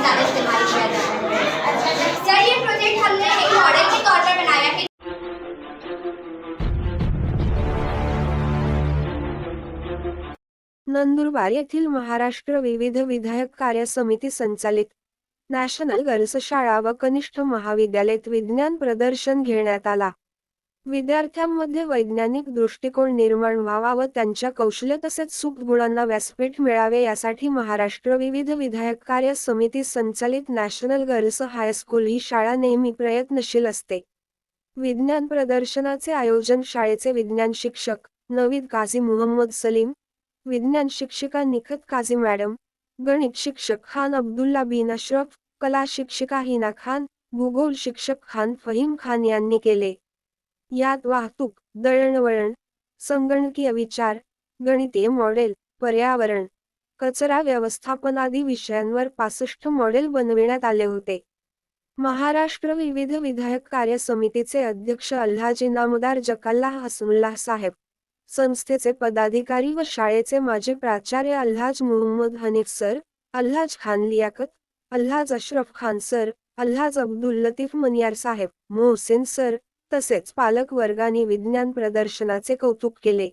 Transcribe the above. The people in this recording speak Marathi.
ज़्यादा इस्तेमाल किया जाता है। सर ये प्रोजेक्ट हमने एक मॉडल के तौर पर बनाया कि नंदुरबार येथील महाराष्ट्र विविध विधायक कार्य समिती संचालित नॅशनल गर्ल्स शाळा व कनिष्ठ महाविद्यालयात विज्ञान प्रदर्शन घेण्यात आला. विद्यार्थ्यांमध्ये वैज्ञानिक दृष्टिकोन निर्माण व्हावा व त्यांच्या कौशल्य तसेच सुख गुणांना व्यासपीठ मिळावे यासाठी महाराष्ट्र विविध विधायक कार्य समिती संचालित नॅशनल गर्ल्स हायस्कूल ही शाळा नेहमी प्रयत्नशील असते. विज्ञान प्रदर्शनाचे आयोजन शाळेचे विज्ञान शिक्षक नवीद काझी मुहम्मद सलीम विज्ञान शिक्षिका निखत काझी मॅडम गणित शिक्षक खान अब्दुल्ला बिन अश्रफ कला शिक्षिका हिना खान भूगोल शिक्षक खान फहीम खान यांनी केले. यात वाहतूक दळणवळण संगणकीय विचार गणितीय मॉडेल पर्यावरण कचरा व्यवस्थापन आदी विषयांवर पासष्ट मॉडेल बनविण्यात आले होते. महाराष्ट्र विविध विधायक कार्य समितीचे अध्यक्ष अल्हाजी नामदार जकाल्ला हसमुल्लाह साहेब संस्थेचे पदाधिकारी व शाळेचे माजी प्राचार्य अल्हाज मुहम्मद हनीफ सर अल्हाज खान लियाकत अल्हाज अशरफ खान सर अल्हाज अब्दुल लतीफ मनियार साहेब मोहसेन सर तसेच पालक वर्गाने विज्ञान प्रदर्शनाचे कौतुक केले.